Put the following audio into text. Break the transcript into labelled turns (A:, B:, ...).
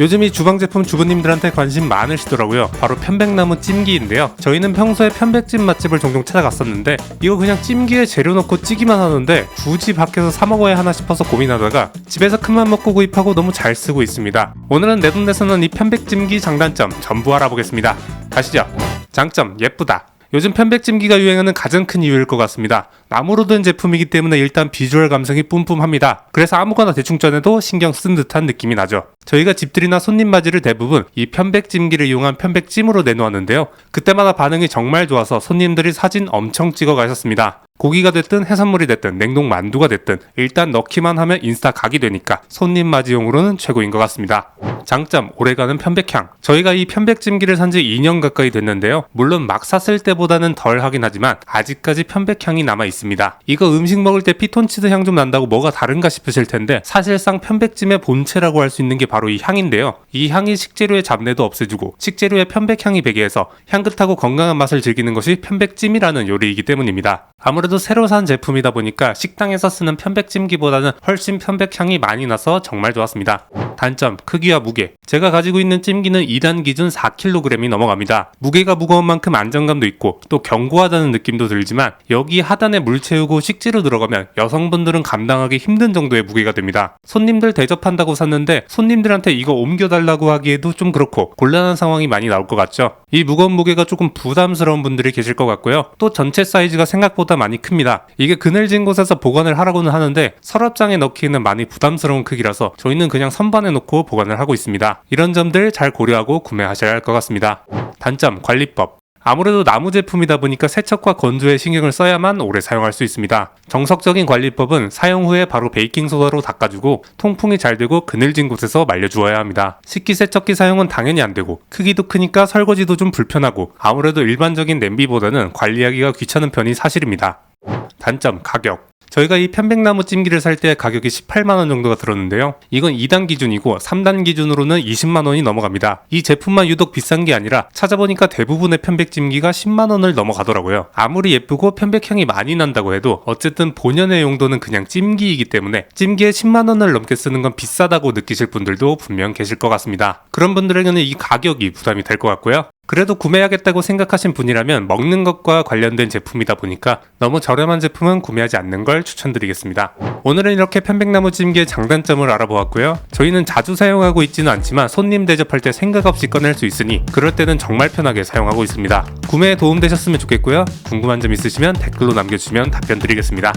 A: 요즘 이 주방 제품 주부님들한테 관심 많으시더라고요. 바로 편백나무 찜기인데요. 저희는 평소에 편백찜 맛집을 종종 찾아갔었는데 이거 그냥 찜기에 재료 넣고 찌기만 하는데 굳이 밖에서 사 먹어야 하나 싶어서 고민하다가 집에서 큰맘 먹고 구입하고 너무 잘 쓰고 있습니다. 오늘은 내돈내서는 이 편백찜기 장단점 전부 알아보겠습니다. 가시죠. 장점 예쁘다. 요즘 편백찜기가 유행하는 가장 큰 이유일 것 같습니다. 나무로 된 제품이기 때문에 일단 비주얼 감성이 뿜뿜합니다. 그래서 아무거나 대충 쪄내도 신경 쓴 듯한 느낌이 나죠. 저희가 집들이나 손님 맞이를 대부분 이 편백찜기를 이용한 편백찜으로 내놓았는데요. 그때마다 반응이 정말 좋아서 손님들이 사진 엄청 찍어 가셨습니다. 고기가 됐든 해산물이 됐든 냉동 만두가 됐든 일단 넣기만 하면 인스타 각이 되니까 손님 맞이용으로는 최고인 것 같습니다. 장점 오래가는 편백향 저희가 이 편백찜기를 산 지 2년 가까이 됐는데요 물론 막 샀을 때보다는 덜 하긴 하지만 아직까지 편백향이 남아 있습니다 이거 음식 먹을 때 피톤치드 향 좀 난다고 뭐가 다른가 싶으실 텐데 사실상 편백찜의 본체라고 할 수 있는 게 바로 이 향인데요. 이 향이 식재료의 잡내도 없애주고 식재료의 편백향이 배게 해서 향긋하고 건강한 맛을 즐기는 것이 편백찜이라는 요리이기 때문입니다. 아무래도 새로 산 제품이다 보니까 식당에서 쓰는 편백찜기보다는 훨씬 편백향이 많이 나서 정말 좋았습니다 단점 크기와 무게. 제가 가지고 있는 찜기는 2단 기준 4kg이 넘어갑니다. 무게가 무거운 만큼 안정감도 있고 또 견고하다는 느낌도 들지만 여기 하단에 물 채우고 식재료 들어가면 여성분들은 감당하기 힘든 정도의 무게가 됩니다. 손님들 대접한다고 샀는데 손님들한테 이거 옮겨달라고 하기에도 좀 그렇고 곤란한 상황이 많이 나올 것 같죠? 이 무거운 무게가 조금 부담스러운 분들이 계실 것 같고요. 또 전체 사이즈가 생각보다 많이 큽니다. 이게 그늘진 곳에서 보관을 하라고는 하는데 서랍장에 넣기에는 많이 부담스러운 크기라서 저희는 그냥 선반에 놓고 보관을 하고 있습니다. 이런 점들 잘 고려하고 구매하셔야 할 것 같습니다. 단점 관리법 아무래도 나무 제품이다 보니까 세척과 건조에 신경을 써야만 오래 사용할 수 있습니다. 정석적인 관리법은 사용 후에 바로 베이킹소다로 닦아주고 통풍이 잘 되고 그늘진 곳에서 말려주어야 합니다. 식기세척기 사용은 당연히 안 되고 크기도 크니까 설거지도 좀 불편하고 아무래도 일반적인 냄비보다는 관리하기가 귀찮은 편이 사실입니다. 단점 가격 저희가 이 편백나무 찜기를 살 때 가격이 18만 원 정도가 들었는데요. 이건 2단 기준이고 3단 기준으로는 20만 원이 넘어갑니다. 이 제품만 유독 비싼 게 아니라 찾아보니까 대부분의 편백 찜기가 10만 원을 넘어가더라고요. 아무리 예쁘고 편백향이 많이 난다고 해도 어쨌든 본연의 용도는 그냥 찜기이기 때문에 찜기에 10만 원을 넘게 쓰는 건 비싸다고 느끼실 분들도 분명 계실 것 같습니다. 그런 분들에게는 이 가격이 부담이 될 것 같고요. 그래도 구매하겠다고 생각하신 분이라면 먹는 것과 관련된 제품이다 보니까 너무 저렴한 제품은 구매하지 않는 걸 추천드리겠습니다. 오늘은 이렇게 편백나무 찜기의 장단점을 알아보았고요. 저희는 자주 사용하고 있지는 않지만 손님 대접할 때 생각 없이 꺼낼 수 있으니 그럴 때는 정말 편하게 사용하고 있습니다. 구매에 도움되셨으면 좋겠고요. 궁금한 점 있으시면 댓글로 남겨주시면 답변 드리겠습니다.